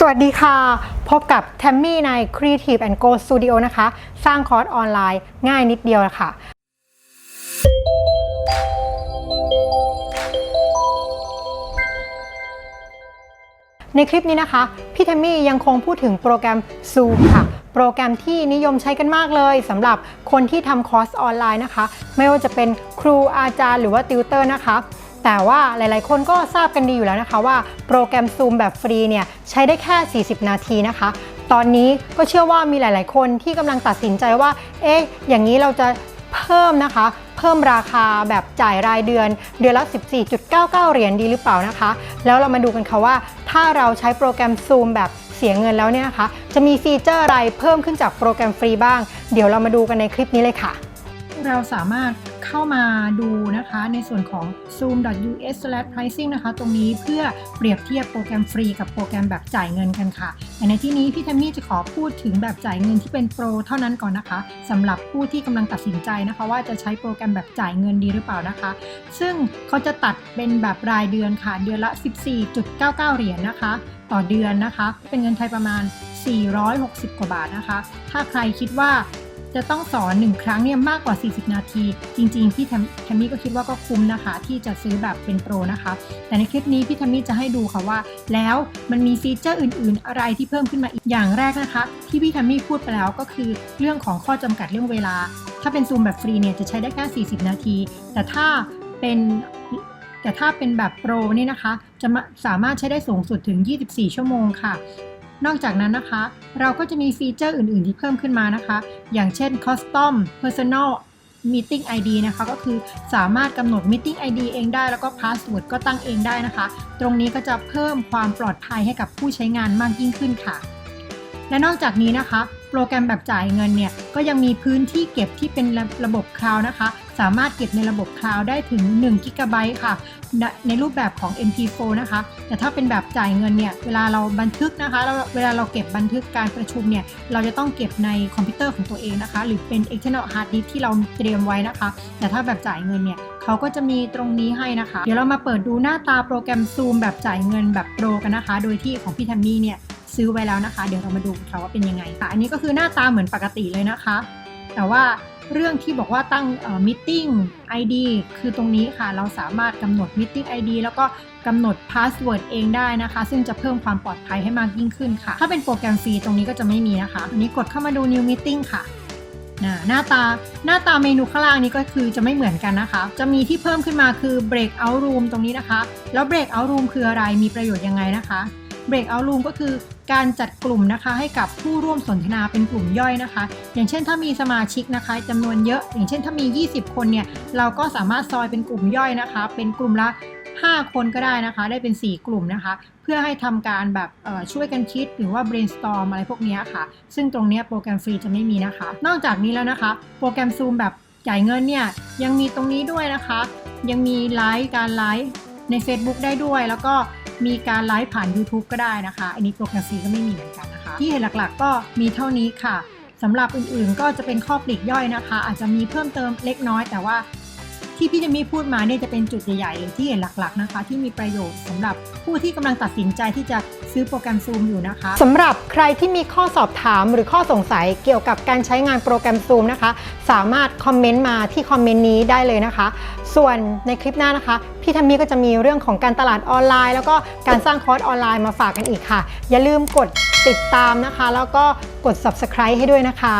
สวัสดีค่ะ พบกับแทมมี่ใน Creative and Go Studio นะคะ สร้างคอร์สออนไลน์ง่ายนิดเดียวค่ะ ในคลิปนี้นะคะ พี่แทมมี่ยังคงพูดถึงโปรแกรม Zoom ค่ะ โปรแกรมที่นิยมใช้กันมากเลยสำหรับคนที่ทำคอร์สออนไลน์นะคะ ไม่ว่าจะเป็นครูอาจารย์หรือว่าติวเตอร์นะคะ แต่ว่าหลายๆ คนก็ทราบกันดีอยู่แล้วนะคะว่าโปรแกรม Zoom แบบฟรีเนี่ยใช้ได้แค่ 40 นาทีนะคะ ตอนนี้ก็เชื่อว่ามีหลาย ๆ คนที่กำลังตัดสินใจว่า เอ๊ะ อย่างนี้เราจะเพิ่มนะคะ เพิ่มราคาแบบจ่ายรายเดือน เดือนละ 14.99 เหรียญดีหรือเปล่านะคะ แล้วเรามาดูกันค่ะว่า ถ้าเราใช้โปรแกรม Zoom แบบเสียเงินแล้วเนี่ยนะคะ จะมีฟีเจอร์อะไรเพิ่มขึ้นจากโปรแกรมฟรีบ้าง เดี๋ยวเรามาดูกันในคลิปนี้เลยค่ะ เราสามารถ เข้ามาดูนะคะในส่วนของ zoom.us/pricing นะคะ ตรงนี้เพื่อเปรียบเทียบโปรแกรมฟรีกับโปรแกรมแบบจ่ายเงินกันค่ะแต่ในที่นี้พี่แทมมี่จะขอพูดถึงแบบจ่ายเงินที่เป็นโปรเท่านั้นก่อนนะคะสำหรับผู้ที่กำลังตัดสินใจนะคะ ว่าจะใช้โปรแกรมแบบจ่ายเงินดีหรือเปล่านะคะ ซึ่งเขาจะตัดเป็นแบบรายเดือนค่ะ เดือนละ 14.99 เหรียญนะคะ ต่อเดือนนะคะ เป็นเงินไทยประมาณ 460 กว่าบาทนะคะ ถ้าใครคิดว่า จะต้องสอน1ครั้งเนี่ยมากกว่า 40 นาที จริงๆ พี่แทมมี่ก็คิดว่าก็คุ้มนะคะ ที่จะซื้อแบบเป็นโปรนะคะ แต่ในคลิปนี้พี่แทมมี่จะให้ดูค่ะว่า แล้วมันมีฟีเจอร์อื่น ๆ อะไรที่เพิ่มขึ้นมาอีกอย่างแรกนะคะ ที่พี่แทมมี่พูดไปแล้วก็คือเรื่องของข้อจำกัดเรื่องเวลา ถ้าเป็นซูมแบบฟรีเนี่ยจะใช้ได้แค่40 นาที แต่ถ้าเป็นแต่ถ้าเป็นแบบโปรนี่นะคะ จะสามารถใช้ได้สูงสุดถึง 24 ชั่วโมงค่ะ นอกจากนั้นนะคะ เราก็จะมีฟีเจอร์อื่น ๆ ที่เพิ่มขึ้นมานะคะ อย่างเช่น Custom Personal Meeting ID นะคะ ก็คือสามารถกำหนด Meeting ID เองได้แล้วก็ Password ก็ตั้งเองได้นะคะ ตรงนี้ก็จะเพิ่มความปลอดภัยให้กับผู้ใช้งานมากยิ่งขึ้นค่ะ และนอกจากนี้นะคะ โปรแกรมแบบจ่ายเงินเนี่ย ก็ยังมีพื้นที่เก็บที่เป็นระบบคลาวนะคะ สามารถเก็บในระบบคลาวด์ได้ถึง1 g b ค่ะ ในรูปแบบของ MP4 นะคะ แต่ถ้าเป็นแบบจ่ายเงินเนี่ย เวลาเราบันทึกนะคะแล้วเวลาเราเก็บบันทึกการประชุมเนี่ย เราจะต้องเก็บในคอมพิวเตอร์ของตัวเองนะคะ หรือเป็น external hard disk ที่เราเตรียมไว้นะคะ แต่ถ้าแบบจ่ายเงินเนี่ยเขาก็จะมีตรงนี้ให้นะคะ เดี๋ยวเรามาเปิดดูหน้าตาโปรแกรม Zoom แบบจ่ายเงินแบบโปรกันนะคะ โดยที่ของพี่แทมมี่เนี่ยซื้อไว้แล้วนะคะ เดี๋ยวเรามาดูค่ะว่าเป็นยังไงค่ะ อันนี้ก็คือหน้าตาเหมือนปกติเลยนะคะ แต่ว่าเรื่องที่บอกว่าตั้งเอ่อ meeting ID คือตรงนี้ค่ะ เราสามารถกำหนด meeting ID แล้วก็กำหนด password เองได้นะคะ ซึ่งจะเพิ่มความปลอดภัยให้มากยิ่งขึ้นค่ะ ถ้าเป็นโปรแกรมฟรีตรงนี้ก็จะไม่มีนะคะ อันนี้กดเข้ามาดู new meeting ค่ะนะหน้าตาหน้าตาเมนูข้างล่างนี้ก็คือจะไม่เหมือนกันนะคะ จะมีที่เพิ่มขึ้นมาคือ breakout room ตรงนี้นะคะ แล้ว breakout room คืออะไรมีประโยชน์ยังไงนะคะ breakout room ก็คือการจัดกลุ่มนะคะให้กับผู้ร่วมสนทนาเป็นกลุ่มย่อยนะคะ อย่างเช่นถ้ามีสมาชิกนะคะจำนวนเยอะ อย่างเช่นถ้ามี 20 คนเนี่ยเราก็สามารถซอยเป็นกลุ่มย่อยนะคะ เป็นกลุ่มละ 5 คนก็ได้นะคะ ได้เป็น 4 กลุ่มนะคะ เพื่อให้ทำการแบบช่วยกันคิดหรือว่า brainstorm อะไรพวกนี้ค่ะ ซึ่งตรงนี้โปรแกรมฟรีจะไม่มีนะคะ นอกจากนี้แล้วนะคะ โปรแกรม Zoom แบบจ่ายเงินเนี่ยยังมีตรงนี้ด้วยนะคะ ยังมีไลฟ์การไลฟ์ ใน Facebook ได้ด้วย แล้วก็มีการไลฟ์ผ่าน YouTube ก็ได้นะคะ อันนี้โปรแกรมฟรีก็ไม่มีเหมือนกันนะคะ ที่เห็นหลักๆ ก็มีเท่านี้ค่ะสำหรับอื่นๆ ก็จะเป็นข้อปลีกย่อยนะคะ อาจจะมีเพิ่มเติมเล็กน้อยแต่ว่า ที่พี่จะมีพูดมาเนี่ยจะเป็นจุดใหญ่ๆหรือที่เห็นหลักๆนะคะ ที่มีประโยชน์สำหรับผู้ที่กำลังตัดสินใจที่จะซื้อโปรแกรม Zoom อยู่นะคะสำหรับใครที่มีข้อสอบถามหรือข้อสงสัยเกี่ยวกับการใช้งานโปรแกรม Zoom นะคะ สามารถคอมเมนต์มาที่คอมเมนต์นี้ได้เลยนะคะ ส่วนในคลิปหน้านะคะ พี่ทัมมี่ก็จะมีเรื่องของการตลาดออนไลน์ แล้วก็การสร้างคอร์สออนไลน์มาฝากกันอีกค่ะ อย่าลืมกดติดตามนะคะ แล้วก็กด subscribe ให้ด้วยนะคะ